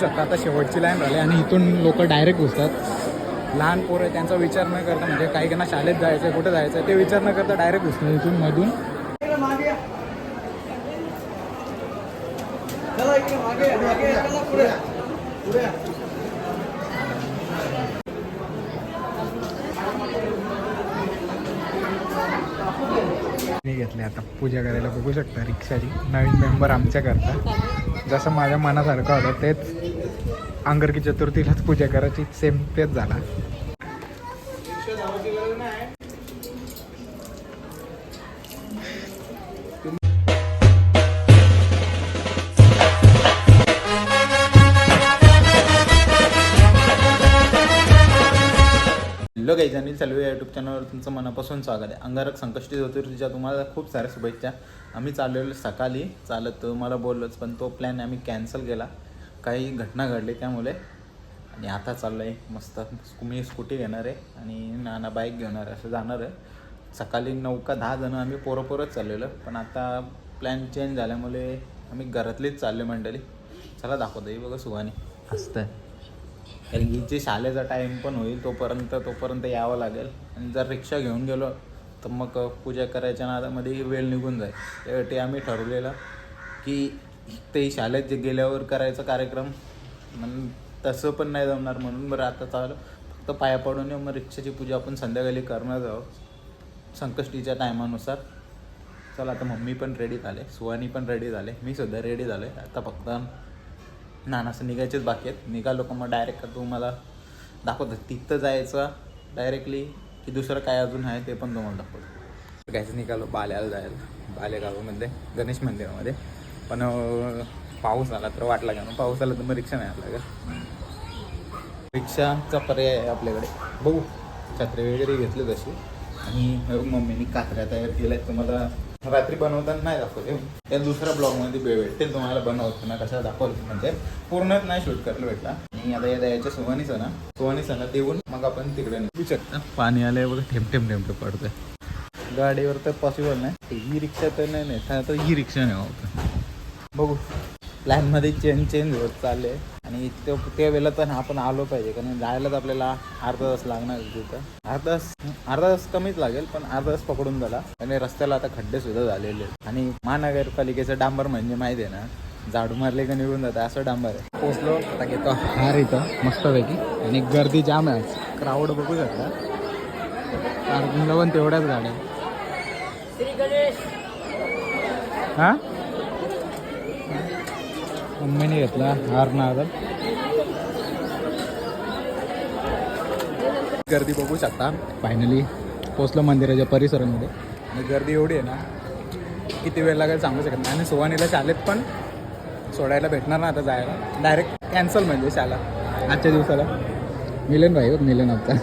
शकता आता शेवटची लाईन राहिली आणि इथून लोक डायरेक्ट घुसतात. लहान पोरं आहे, त्यांचा विचार न करता म्हणजे काही काहींना शाळेत जायचं आहे कुठं जायचं आहे ते विचार न करता डायरेक्ट घुसतात इथून मधून. मी घेतले आता. पूजा करायला बघू शकता रिक्षाची. नवीन मेंबर आमच्याकरता. जसं माझ्या मनासारखं होतं तेच. अंगरकी चतुर्थीलाच पूजा करायची सेम तेच झाला. हॅलो गाईज अनिल चालू या यूट्यूब चॅनलवर तुमचं मनापासून स्वागत आहे. अंगारक संकष्टी चतुर्थीच्या तुम्हाला खूप साऱ्या शुभेच्छा. आम्ही चाललेलो सकाळी चालत मला बोललोच पण तो प्लॅन आम्ही कॅन्सल केला. काही घटना घडली त्यामुळे. आणि आता चाललो आहे मस्त मी स्कूटी घेणार आहे आणि नाना बाईक घेणार आहे असं जाणार आहे. सकाळी नऊ का दहा जणं आम्ही पोरं पोरंच चाललेलो. पण आता प्लॅन चेंज झाल्यामुळे आम्ही घरातलीच चाललो मंडळी. चला दाखवतो ही बघा सुहानी. असतं. कारण हिचे शाळेचा टाईम पण होईल तोपर्यंत तोपर्यंत यावं लागेल. आणि जर रिक्षा घेऊन गेलो तर मग पूजा करायच्या नादामध्ये वेळ निघून जाईल. त्यासाठी आम्ही ठरवलेलं की ते शाळेत जे गेल्यावर करायचा कार्यक्रम मग तसं पण नाही जमणार म्हणून बरं आता चालू. फक्त पाया पडून येऊ, मग रिक्षाची पूजा आपण संध्याकाळी करणार आहोत संकष्टीच्या टायमानुसार. चला आता मम्मी पण रेडी झाले सुहानी पण रेडी झाले मी सुद्धा रेडी झालो आहे आता फक्त नानासं निघायचेच बाकी आहेत. निघालो का मग डायरेक्ट तुम्हाला दाखवतो. तिथं जायचं डायरेक्टली की दुसरं काय अजून आहे ते पण तुम्हाला दाखवतो. घ्यायचं निघालो बाल्याला जायला. बालेगावामध्ये गणेश मंदिरामध्ये. पण पाऊस आला तर वाट लागेल. पाऊस आला तर मग रिक्षा नाही आला का रिक्षाचा पर्याय आहे आपल्याकडे. बघू. छत्री वगैरे घेतली तशी. आणि मम्मीनी कात्र्या तयार केल्या तुम्हाला रात्री बनवताना नाही दाखवते त्या दुसऱ्या ब्लॉगमध्ये वेळ भेटते तुम्हाला बनवताना कशा दाखवलं म्हणजे पूर्णच नाही शूट करायला भेटला. आणि आता या द्यायच्या सुवानी ना सुवानी ना देऊन मग आपण तिकडे निघू शकता. पाणी आलंय बघा. ठेम ठेम थेंब पडतंय. गाडीवर तर पॉसिबल नाही. ही रिक्षा तर नाही नाही तर ही रिक्षा नाही होतं. बघू. प्लॅनमध्ये चेंज चेंज होत चालले आणि ते त्या वेळेला तर आपण आलो पाहिजे. कारण जायलाच आपल्याला अर्धा तास लागणार तिथं. अर्धा तास अर्धा तास कमीच लागेल पण अर्धा तास पकडून झाला. आणि रस्त्याला आता खड्डे सुद्धा झालेले आहेत. आणि महानगरपालिकेचं डांबर म्हणजे माहिती आहे ना? झाडू मारले का निघून जातं असं डांबर आहे. पोचलो आता घेतो. हार इथं मस्तपैकी. आणि गर्दी जाम आहे क्राऊड बघू शकता. पार्किंगला पण तेवढ्याच गाड्या हा? मम्मीने घेतला हार नारळ गर्दी बघू शकता. फायनली पोचलो मंदिराच्या परिसरामध्ये. आणि गर्दी एवढी आहे ना किती वेळ लागेल सांगू शकत नाही. आणि सुवानीला शाळेत पण सोडायला भेटणार ना आता जायला. डायरेक्ट कॅन्सल म्हणजे शाळा. आजच्या दिवसाला. मिलन भाई होत मिलन आता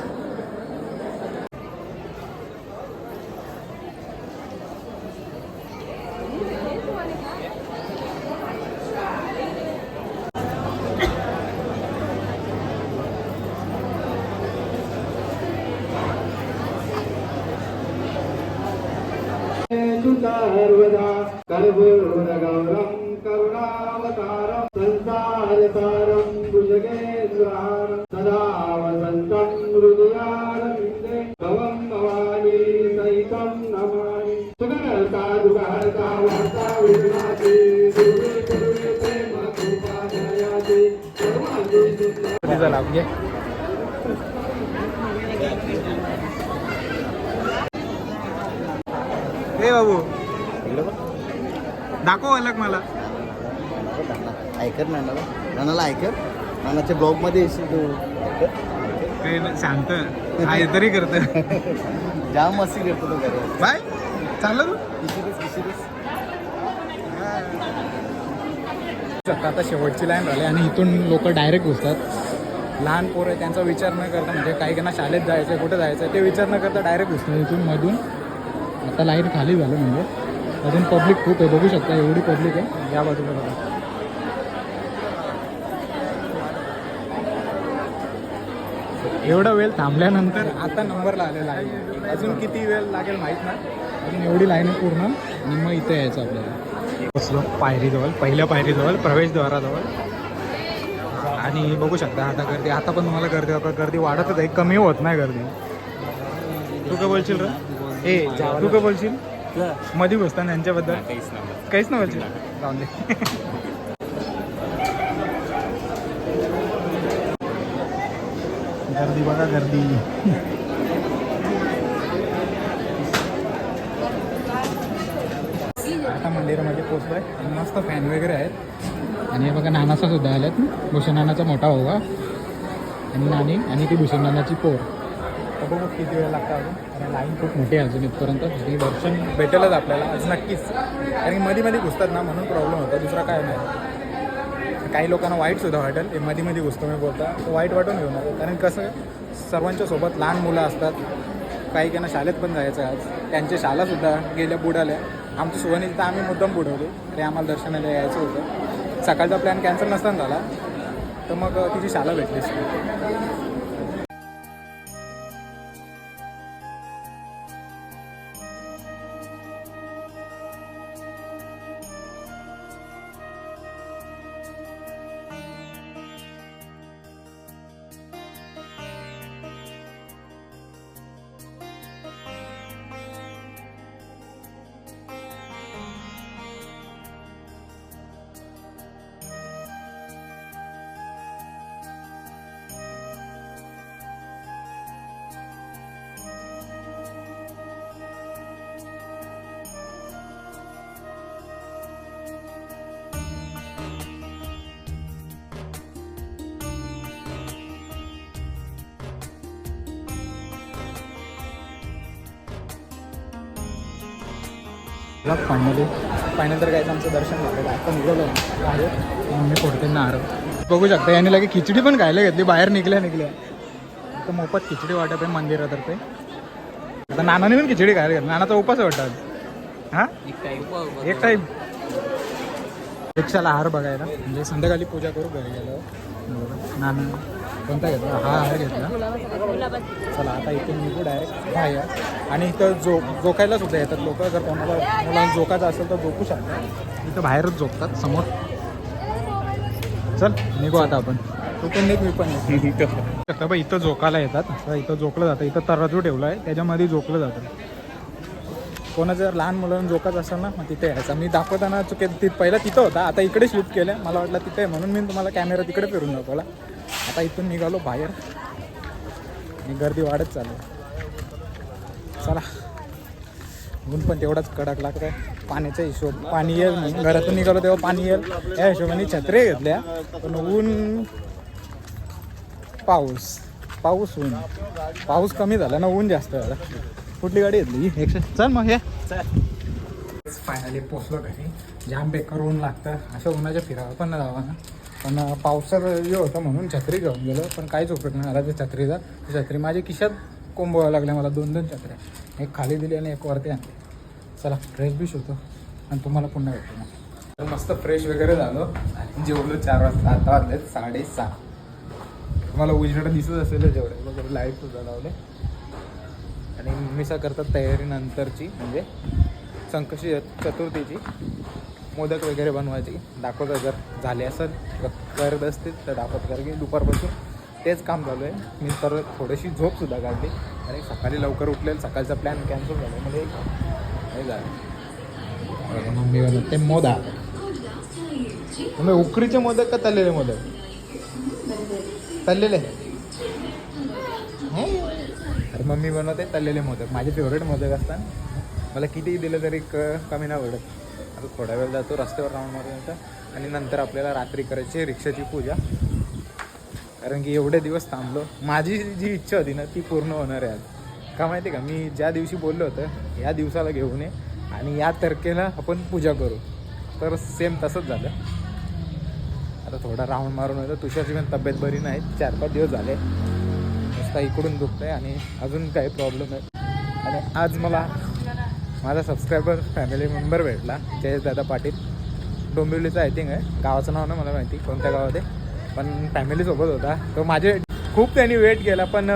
கருவூர கௌரம் ए बाबू. दाखव अलग मला. ऐकर नानाला. नानाला ऐकर नानाच्या ब्लॉगमध्ये येशील तू. काही शांत. आहे तरी करत. जाम मस्ती करतो तो घरी. बाय. चाललं तू? आता शेवटची लाईन झाली आणि इथून लोक डायरेक्ट घुसतात. लहान पोरं आहे, त्यांचा विचार न करता म्हणजे काही काहींना शाळेत जायचं आहे कुठं जायचं आहे ते विचार न करता डायरेक्ट घुसतात इथून मधून. आता लाईन खाली झालं म्हणजे. अजून पब्लिक खूप आहे. बघू शकता एवढी पब्लिक आहे. या बाजूला बघा. एवढा वेळ थांबल्यानंतर आता नंबरला आलेला आहे. अजून किती वेळ लागेल माहीत नाही. अजून एवढी लाईन आहे पूर्ण. आणि मग इथे यायचं आपल्याला. बसलो पायरीजवळ पहिल्या पायरीजवळ प्रवेशद्वाराजवळ. आणि बघू शकता आता गर्दी आता पण तुम्हाला गर्दी आता गर्दी वाढतच आहे. कमी होत नाही गर्दी. तू काय बोलशील र? ए तू काय बोलशील? मध्ये बसताना यांच्याबद्दल. काहीच नाही बोलशील? जाऊन दे. गर्दी बघा गर्दी. आता मंदिरामध्ये पोचलोय आणि मस्त फॅन वगैरे आहेत. आणि हे बघा नानाचा सुद्धा आल्यात. भूषण नानाचा मोठा भाऊ हा. आणि नानी आणि ती भूषण नानाची पोर. तर बघू किती वेळ लागतं अजून. कारण लाईन खूप मोठी आहे अजून इथपर्यंत. आणि दर्शन भेटेलच आपल्याला. आज नक्कीच. कारण मध्ये मध्ये घुसतात ना म्हणून प्रॉब्लेम होता. दुसरा काय नाही. काही लोकांना वाईट सुद्धा वाटेल. हे मध्ये मध्ये घुसतो मी बोलता. तर वाईट वाटून घेऊ नका. कारण कसं सर्वांच्या सोबत लहान मुलं असतात. काही काहींना शाळेत पण जायचं आहे आज. त्यांच्या शाळासुद्धा गेल्या बुडाल्या. आमची सुवणी तर आम्ही मुद्दाम बुडवली. तरी आम्हाला दर्शनाला यायचं होतं. सकाळचा प्लॅन कॅन्सल नसताना झाला. तर मग तिची शाळा भेटली. फायनली फायनल तर काहीच आमचं दर्शन झालं आता निघालो बाहेर. मम्मी फोडते नारळ बघू शकता याने लगे खिचडी पण खायला घेतली. बाहेर निघल्या निघल्या. तर मोफत खिचडी वाटत आहे मंदिरातर्फे. आता नानाने पण खिचडी खायला घेतली. नानाचा उपास वाटत हां? एक टाईम रिक्षाला हार बघायला. म्हणजे संध्याकाळी पूजा करू घरी गेलो नाना. कोणता घेतला? हा हार घेतला. चला आता इथून निघू डायरेक्ट बाहेर आणि इथं जो जोकायला सुद्धा येतात लोक जर कोणाला मुलांना जोकायचं असेल तर जोकू शकतात इथं बाहेरच झोपतात समोर. चल निघू आता आपण. तू पण निघ मी पण इथं शकता बाई इथं जोकायला येतात. आता इथं जोकलं जातं. इथं तराजू ठेवला आहे त्याच्यामध्ये जोकलं जातं. कोणा जर लहान मुलांना जोकाच असेल ना मग तिथे यायचा. मी दाखवताना चुके ति पहिला तिथं होता. आता इकडे शूट केलं मला वाटलं तिथे म्हणून मी तुम्हाला कॅमेरा तिकडे फिरून दाखवला. आता इथून निघालो बाहेर. आणि गर्दी वाढत चालू चला. ऊन पण तेवढाच कडक लागतं पाण्याचा हिशोब पाणी येईल घरातून निघालो तेव्हा पाणी येईल. या हिशोबाने छत्रे घेतल्या. पण ऊन पाऊस. पाऊस ऊन. पाऊस कमी झाला ना ऊन जास्त झाला. कुठली गाडी घेतली? एकशे चल मग हे फायनली पोचलो घरी. जाम बेकार ऊन लागतं. असं उन्हाच्या फिरावं पण ना जावं ना. पण पावसात हे होतं म्हणून छत्री घेऊन गेलो पण काहीच उपयोग नाही. आला त्या छत्रीचा. ती छत्री माझ्या खिशात कोंबवावं लागल्या मला दोन दोन छत्र्या. एक खाली दिली आणि एक वरती आणली. चला फ्रेश बिश होतो आणि तुम्हाला पुन्हा भेटतो मग. तर मस्त फ्रेश वगैरे झालो. आणि जेवलो चार वाजता. आता वाजलेत साडेसहा. तुम्हाला उजेड दिसत असेल जेवढे. वगैरे लाइट सुद्धा लावले. आणि मिसा करतात तयारी नंतरची म्हणजे संकष्टी चतुर्थीची. मोदक वगैरे बनवायचे. दाखवत जर झाले असेल करत असतील तर दाखवत कारण की दुपारपासून तेच काम चालू आहे. मी तर थोडीशी झोपसुद्धा काढली. आणि सकाळी लवकर उठलेलं सकाळचा प्लॅन कॅन्सल झाला. म्हणजे हे झालं. मम्मी बनवते मोदक. म्हणजे उकडीचे मोदक का तळलेले मोदक? तळलेले अरे मम्मी बनवते तळलेले मोदक. माझे फेवरेट मोदक असतात. मला कितीही दिलं तरी क कमी नाही पडत आता थोडा वेळ जातो रस्त्यावर राऊंड मारून आणि नंतर आपल्याला रात्री करायची रिक्षाची पूजा. कारण की एवढे दिवस थांबलो. माझी जी इच्छा होती ना ती पूर्ण होणार आहे आज. का माहिती आहे का? मी ज्या दिवशी बोललो होतं या दिवसाला घेऊन ये. आणि या तारखेला आपण पूजा करू. तर सेम तसंच झालं. आता थोडा राऊंड मारून होतं. तुषारची पण तब्येत बरी नाही. चार पाच दिवस झाले. नुसता इकडून दुखतंय आणि अजून काही प्रॉब्लेम आहे. आणि आज मला माझा सबस्क्रायबर फॅमिली मेंबर भेटला. जयेश दादा पाटील. डोंबिवलीचं आय थिंक आहे. गावाचं नाव नाही मला माहिती. कोणत्या गावात आहे पण फॅमिलीसोबत होता. तो माझे खूप त्यांनी वेट केला पण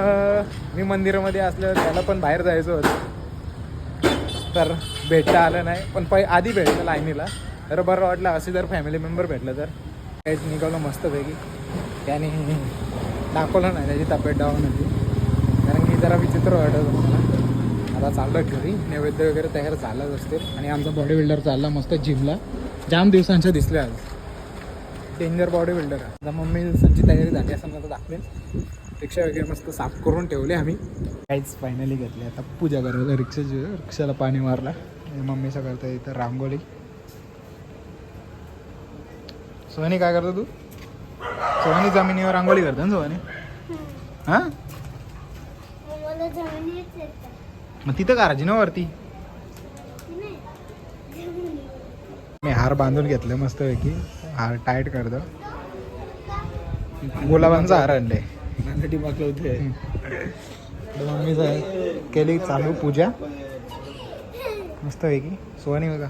मी मंदिरामध्ये असलं त्याला पण बाहेर जायचं होतं. तर भेटता आलं नाही. पण पै आधी भेटलं लाईनीला. तर बरं वाटलं असे जर फॅमिली मेंबर भेटलं तर. काहीच निघालो मस्तपैकी. त्याने दाखवलं नाही त्याची तब्येत डाऊन होती. कारण की जरा विचित्र वाटत होतं मला. आता चाललं घरी नैवेद्य वगैरे तयार झालाच असतील. आणि आमचा बॉडी बिल्डर चालला मस्त जिमला जाम दिवसांच्या दिसले आज. डेंजर बॉडी बिल्डर आहे. आता मम्मी दिवसांची तयारी झाली असं मला दाखवेल रिक्षा वगैरे मस्त साफ करून ठेवले आम्ही. काहीच फायनली घेतली. आता पूजा करायला रिक्षाची रिक्षाला पाणी मारला. आणि मम्मीचं करता इथं रांगोळी. सोहनी काय करतो तू? सोहनी जमिनीवर रांगोळी करतो ना सोहनी? हां? मग तिथं करायची ना वरती. मी हार बांधून घेतलं मस्तपैकी. हार टाईट करतो गुलाबांचा हार होते. मम्मीचं केली चालू पूजा. मस्तपैकी. सोनी बघा.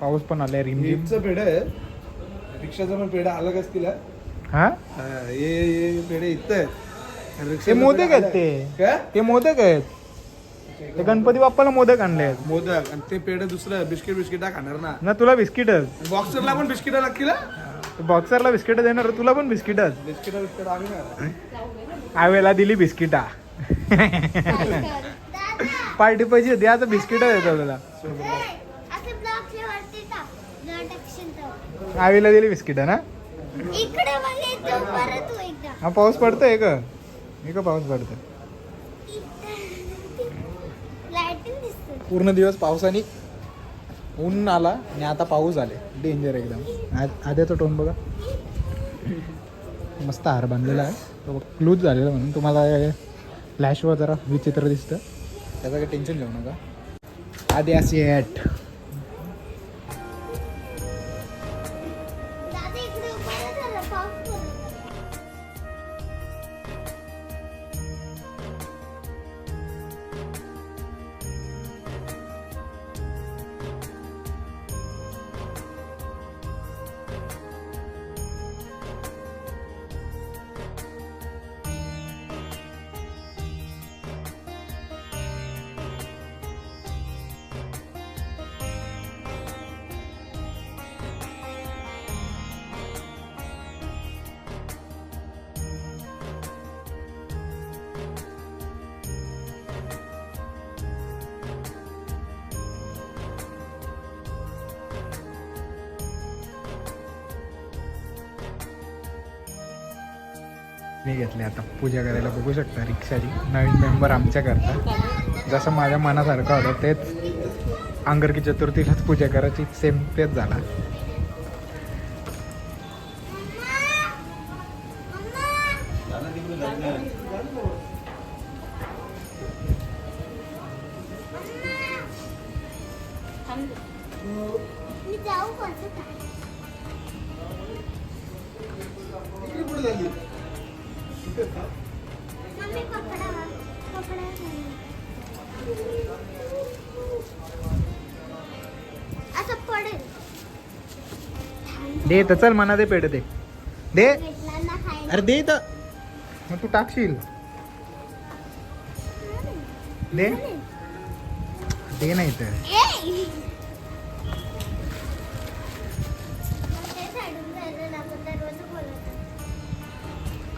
पाऊस पण आलाय रिमझिम. रिक्षाचं पेढ आहे. रिक्षाचं पण पेढा अलग असतील? हा? हा पेढे इथं ते मोदक आहेत. ते. काय? ते मोदक आहेत. ते गणपती बाप्पाला मोदक आणले आहेत. मोदक. आणि ते पेढे दुसरं बिस्किट बिस्किटा खाणार ना. ना तुला बिस्किटच. बॉक्सरला पण बिस्किटा लागतील? बॉक्सरला बिस्किट देणार तुला पण बिस्किटच. बिस्किटा बिस्किट आम्ही आवेला दिली बिस्किटा. पार्टी पाहिजे होती आता बिस्किट देतो तुला. असं वरती टाक. आवेला दिली बिस्किट ना? इकडे बघायचं परत तू एकदा. हा पाऊस पडतोय का? हे का पाऊस दिसते पूर्ण दिवस पावसाने ऊन आला आणि आता पाऊस आले. डेंजर एकदम. आ- आद्याचा टोन बघा. मस्त हार बांधलेला आहे. तो क्लूज झालेला म्हणून तुम्हाला फ्लॅशवर जरा विचित्र दिसतं. त्याचं काही टेन्शन घेऊ नका. आद्या सेट मी घेतले आता. पूजा करायला बघू शकता रिक्षाची. नवीन मेंबर आमच्या करता जसं माझ्या मनासारखं होतं तेच अंगरकी चतुर्थीलाच पूजा करायची. सेम तेच झाला. जाऊ दे. तर चल मना दे पेड दे. दे. अरे दे तर मग तू टाकशील. दे. दे नाही तर.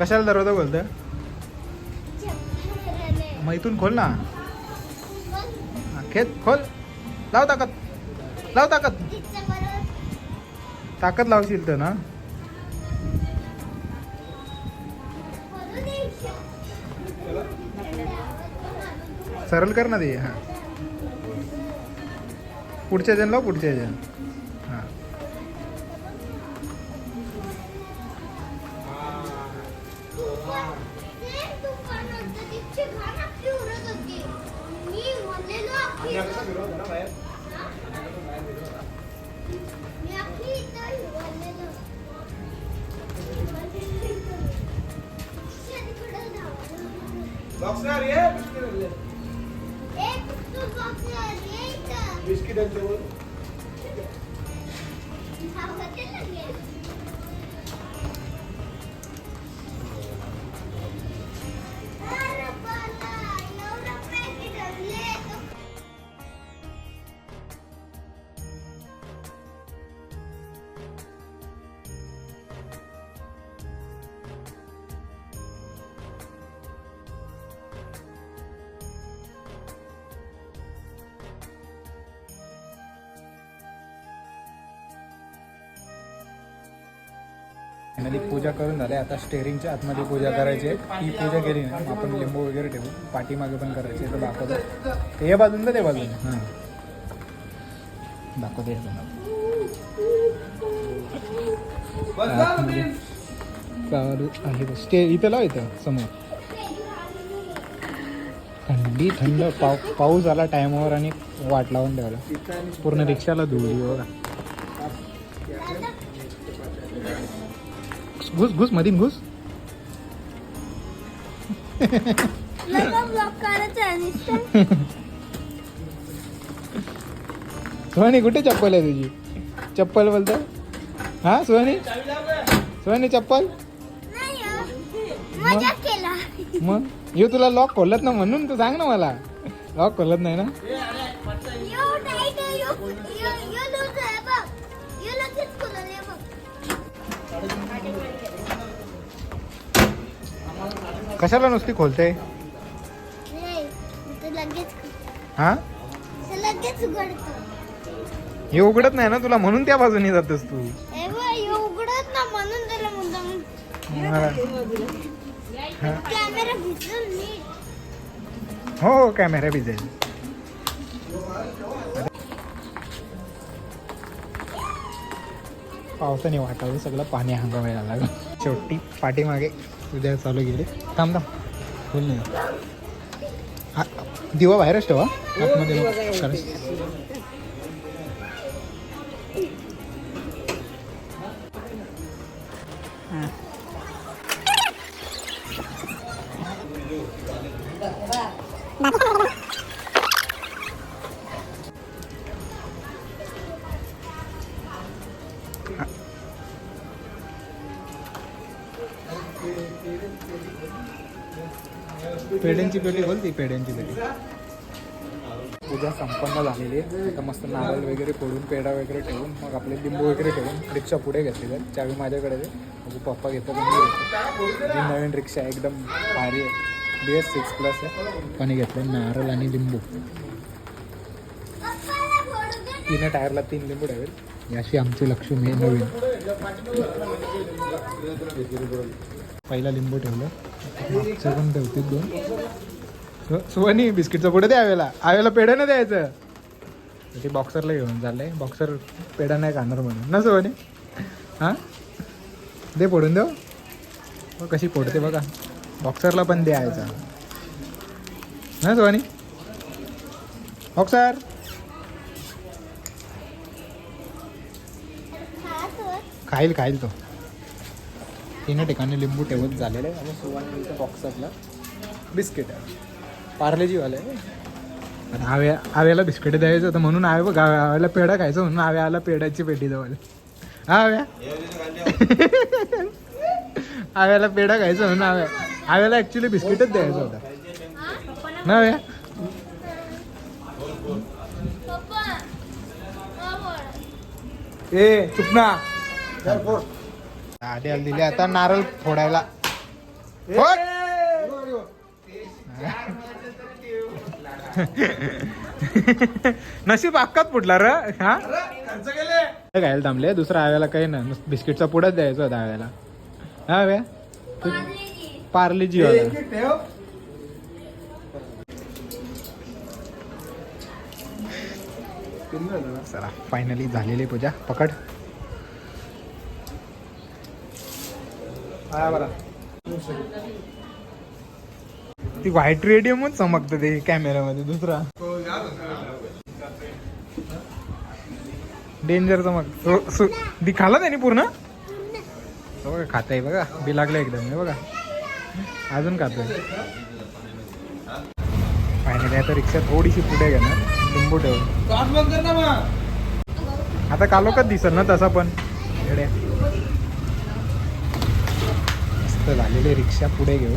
कशाला दरवाजा बोलतं मग इथून खोल ना. खेत खोल. लाव ताकद. लाव ताकद. ताकद लावशील तर ना. सरल सरळ कर ना ते हां. पुढच्या जण लाव पुढच्या जण धावलं. ए, तू बॉक्सर, ये इथं. आणि पूजा करून झाली. आता स्टेअरिंगच्या आतमध्ये पूजा करायची आहे. ती पूजा केली ना आपण लिंबू वगैरे ठेवू. पाठीमागे पण करायची आहे. तर दाखवतो. ते या बाजून तर ते बाजून. हां दाखवते हे आहे. स्टे इथं लाव इथं समोर. थंडी थंड पाव पाऊस आला टायमावर आणि वाट लावून ठेवला पूर्ण रिक्षाला धुळली बघा. घुस घुस मधीन घुस. सोनी कुठे चप्पल आहे तुझी? चप्पल बोलतो हा सोनी? सोनी चप्पल? नाही हं. मजा केला. मग? यो तुला लॉक खोलत ना म्हणून तू सांग ना मला. लॉक खोलत नाही ना? कशाला नुसती खोलते? हा? उघडतं. हे उघडत नाही ना तुला? म्हणून त्या बाजूने जातोस तू. हे उघडत ना म्हणून त्याला हा. हो. हो कॅमेरा भिजेल. पावसाने वाटावं सगळं पाणी हंगावायला लागलं. शेवटी पाठीमागे उद्या चालू गेले. थांब थांब. फुल नाही हा, दिवा बाहेरच ठेवा. आतमध्ये. कारण- पेड्यांची पेटी बोलती पेड्यांची पेटी. पूजा संपन्न झालेली आहे. आता मस्त नारळ वगैरे फोडून पेढा वगैरे ठेवून मग आपले लिंबू वगैरे ठेवून रिक्षा पुढे घेतली तर चावी माझ्याकडे माझे पप्पा घेतो घेतो जी नवीन रिक्षा एकदम भारी आहे. बी एस सिक्स प्लस आहे. पाणी घेतलं नारळ आणि लिंबू. तीन तिने टायरला तीन लिंबू ठेवेल. ही अशी आमची लक्ष्मी आहे नवीन. पहिला लिंबू ठेवलं. मागचं पण ठेवते दोन. सु- सुवनी बिस्किटचं पुढे द्या आवेला आवेला पेढं नाही द्यायचं ते बॉक्सरला घेऊन चाललंय. बॉक्सर पेढा नाही खाणार म्हणून. ना सुवनी हां? दे फोडून देऊ. कशी फोडते बघा. बॉक्सरला पण द्यायचा. ना सुवानी बॉक्सर खाईल खाईल तो. तीन ठिकाणी लिंबू ठेवत झालेलं आहे. आणि सुवानीचं बॉक्सरला बिस्किट आहे. पार्लेजीवालं आहे. आणि आव्या आव्याला बिस्किट द्यायचं होतं म्हणून आव्या बघ आव्या- आव्याला पेढा खायचं म्हणून आव्या आला पेढ्याची पेटी जवळ. हा आव्या? आव्याला पेढा खायचं म्हणून आव्या आव्याला ॲक्च्युली बिस्किटच द्यायचं होतं. ना आव्या? पप्पा. बोल. ए चुप आधी दिली आता नारळ फोडायला. फोड! नशीब अक्काच फुटला र हा? घ्यायला थांबले दुसरा आव्याला काही ना बिस्किटचा पुढाच द्यायचा होता आव्याला. हा पार्लेजी. पार्लेजी वाला. चला फायनली झालेली पूजा. पकड. ती व्हाईट रेडियमच चमकतं ते कॅमेऱ्यामध्ये दुसरा. डेंजर चमक. ती खाला त्याने पूर्ण? हो बघा खात आहे बघा. बी लागलं एकदम हे बघा. अजून खातोय. फायनली आता रिक्षा थोडीशी पुढे घेणार. लिंबू ठेवून. आता कालोखात दिसल ना तसा पण. मस्त झालेली रिक्षा पुढे घेऊ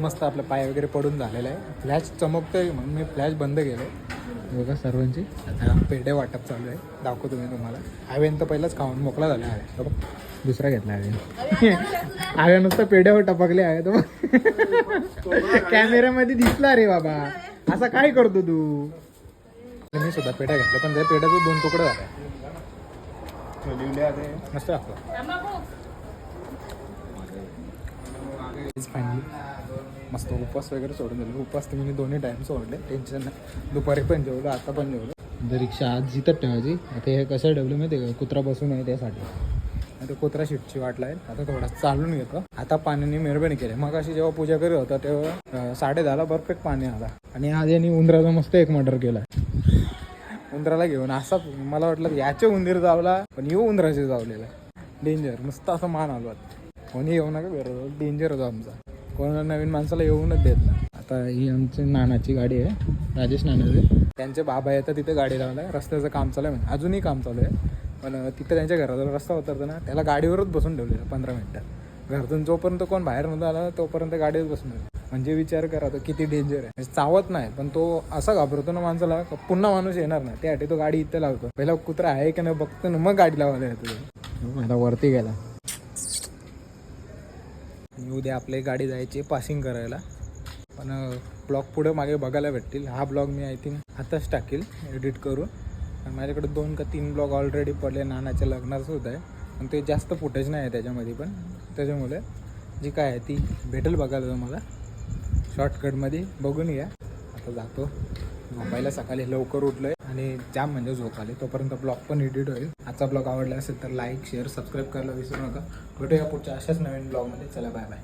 मस्त आपलं पाय वगैरे पडून झालेला आहे. फ्लॅश चमकतोय म्हणून मी फ्लॅश बंद केलं बघा सर्वांची. आता पेढे वाटप चालू आहे. दाखवतो मी तुम्हाला. आव्यान तर पहिलाच खाऊन मोकळा झाला आहे. बघ. दुसरा घेतला आव्यान. आव्या नुसतं पेढ्यावर टपकले आहे. तो कॅमेऱ्यामध्ये दिसला रे बाबा. असा काय करतो तू? मी सुद्धा पेढ्या घेतल्या पण त्या पेढ्याचं दोन तुकडं झालं. मस्त लागतो फायनली मस्त उपवास वगैरे सोडून दिले. उपवास तर मी दोन्ही टाईम सोडले. टेन्शन नाही. दुपारी पण जेवलो आता पण जेवलो. आता रिक्षा आज जिथं ठेवायची. आता हे कसं ठेवलं माहिती आहे का? कुत्रा बसून आहे त्यासाठी. आता कुत्रा शिटची वाट लागेल आता थोडा चालून घेतो. आता पाण्याने मेहरबानी केली. मग अशी जेव्हा पूजा करत होता तेव्हा साडे दहाला परफेक्ट पाणी आला. आणि आज यांनी उंदराचा मस्त एक मर्डर केला. उंदराला घेऊन असा मला वाटलं याचे उंदीर जावला पण येऊ उंदराचे जावलेला. डेंजर नुसतं असं मान आलो कोणी येऊ नका बरोबर डेंजर होतो आमचा. कोणाला नवीन माणसाला येऊनच देत नाही. आता ही आमची नानाची गाडी आहे राजेश नानाचे. त्यांचे बाबा येतात तिथे गाडी लावला आहे. रस्त्याचं काम चालू आहे अजूनही काम चालू आहे. पण तिथं त्यांच्या घराजवळ रस्ता उतरताना त्याला गाडीवरच बसून ठेवलेला पंधरा मिनटात घरातून जोपर्यंत कोण बाहेर नव्हता आला तोपर्यंत गाडीवर बसून म्हणजे विचार करा तो किती डेंजर आहे. म्हणजे चावत नाही पण तो असा घाबरतो ना माणसाला पुन्हा माणूस येणार नाही. त्यासाठी तो गाडी इथं लावतो. पहिला कुत्रा आहे की नाही बघतो ना मग गाडी लावायला येतो. मला वरती गेला. आणि उद्या आपली गाडी जायची पासिंग करायला. पण ब्लॉग पुढे मागे बघायला भेटतील. हा ब्लॉग मी आय थिंक आताच टाकेल एडिट करून. आणि माझ्याकडे दोन का तीन ब्लॉग ऑलरेडी पडले. नानाच्या लग्नाचं होत आहे. पण ते जास्त फुटेज नाही आहे त्याच्यामध्ये पण. त्याच्यामुळे जी काय आहे ती भेटेल बघायला तुम्हाला. शॉर्टकटमध्ये बघून घ्या. आता जातो. झोपायला सकाळी लवकर उठलो आहे आणि जाम म्हणजे झोप आली. तोपर्यंत ब्लॉग पण एडिट होईल. आजचा ब्लॉग आवडला असेल तर लाईक शेअर सबस्क्राईब करायला विसरू नका. भेटूया पुढच्या अशाच नवीन ब्लॉगमध्ये. चला बाय बाय